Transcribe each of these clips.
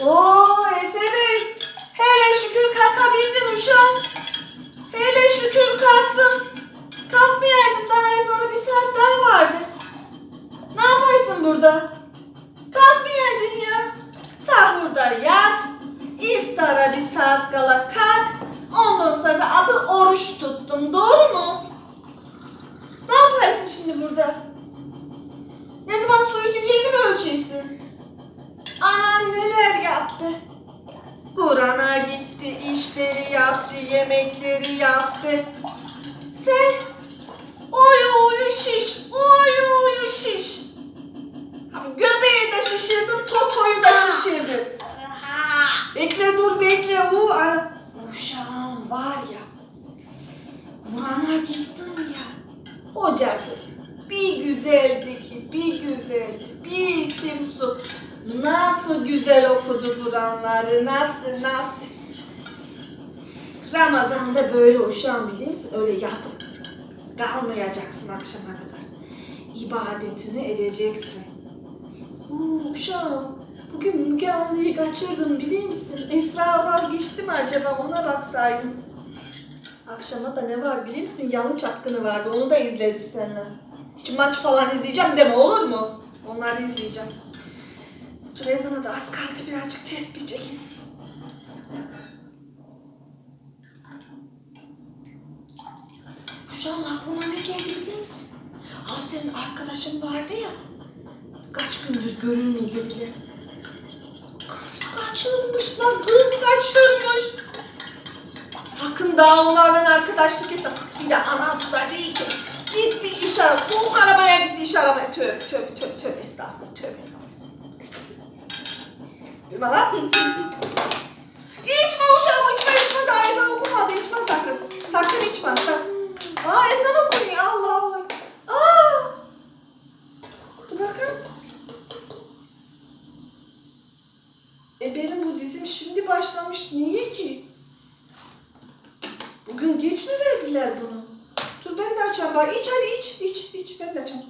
Oo Efe Bey. Hele şükür kalkabildin uşağım. Hele şükür kalktın. Kalkmayaydın daha ezana bir saat daha vardı. Ne yapaysın burada? Kalkmayaydın ya. Sahurda yat. İftara bir saat kala kalk. Ondan sonra da adı oruç tuttun. Doğru mu? Ne yaparsın şimdi burada? Ne zaman su içeceğini mi ölçüyorsun? Yaptı? Kur'an'a gitti, işleri yaptı, yemekleri yaptı. Sen oyu oyu şiş, oyu oyu şiş. Göbeği de şişirdin, totoyu da şişirdin. Bekle dur bekle. U ara. Uşağım var ya. Kur'an'a gittim ya. Hoca. Bir güzeldi ki, bir güzeldi. Bir içim su. Nasıl güzel okudu Kur'anları, nasıl nasıl. Ramazan'da böyle uşağım biliyor musun? Öyle yatıp kalmayacaksın akşama kadar. İbadetini edeceksin. Uuu uşağım, bugün Müge Anlı'yı kaçırdım biliyor musun? Esra vazgeçti mi acaba ona baksaydım. Akşama da ne var biliyor musun? Yalı çapkını vardı onu da izleriz seninle. Hiç maç falan izleyeceğim deme olur mu? Onları izleyeceğim. Dur ezana da az kaldı birazcık tespih çekeyim. Uşağım aklıma ne geldi biliyor musun? Ha senin arkadaşın vardı ya. Kaç gündür görülmeyi dediler. Kaçırmış lan kız kaçırmış. Sakın daha onlardan arkadaşlık etme. Bir de anası da değil ki. Gitti iş arabaya. Bu arabaya gitti iş arabaya. Tövbe tövbe tövbe tövbe estağfurullah tövbe estağfurullah. Yürüme lan. İçme uşağım içme içme daha ezan okumadı içme sakın. Sakın içme sakın. Aa ezan okunuyor Allah Allah. Aa. Bakın. E benim bu dizim şimdi başlamış. Niye ki? Bugün geç mi verdiler bunu? Dur ben de açayım bari. İç hadi iç, iç, iç. Ben de açayım.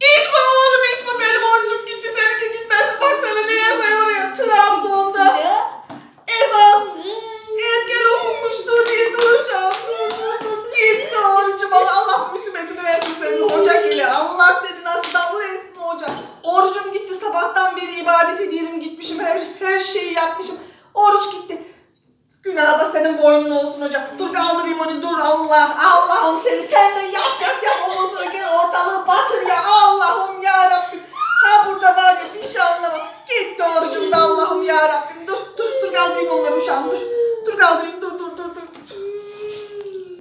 İçme oğlum içme. Benim orucum gitti. Seninki gitmez. Baksana ne yazıyor oraya. Trabzon'da. Ezan. Erken okunmuştur diye duracağım. Gitti orucum. Allah, Allah musibetini versin senin hoca gelir. Allah seni nasıl davul etsin hoca. Orucum gitti. Sabahtan beri ibadet ediyorum gitmişim. Her, her şeyi yapmışım. Oruç gitti. Günah da senin boynun olsun hocam. Dur kaldırayım onu dur Allah. Allah'ım seni sen de yap yap yap. Ondan sonra gel ortalığı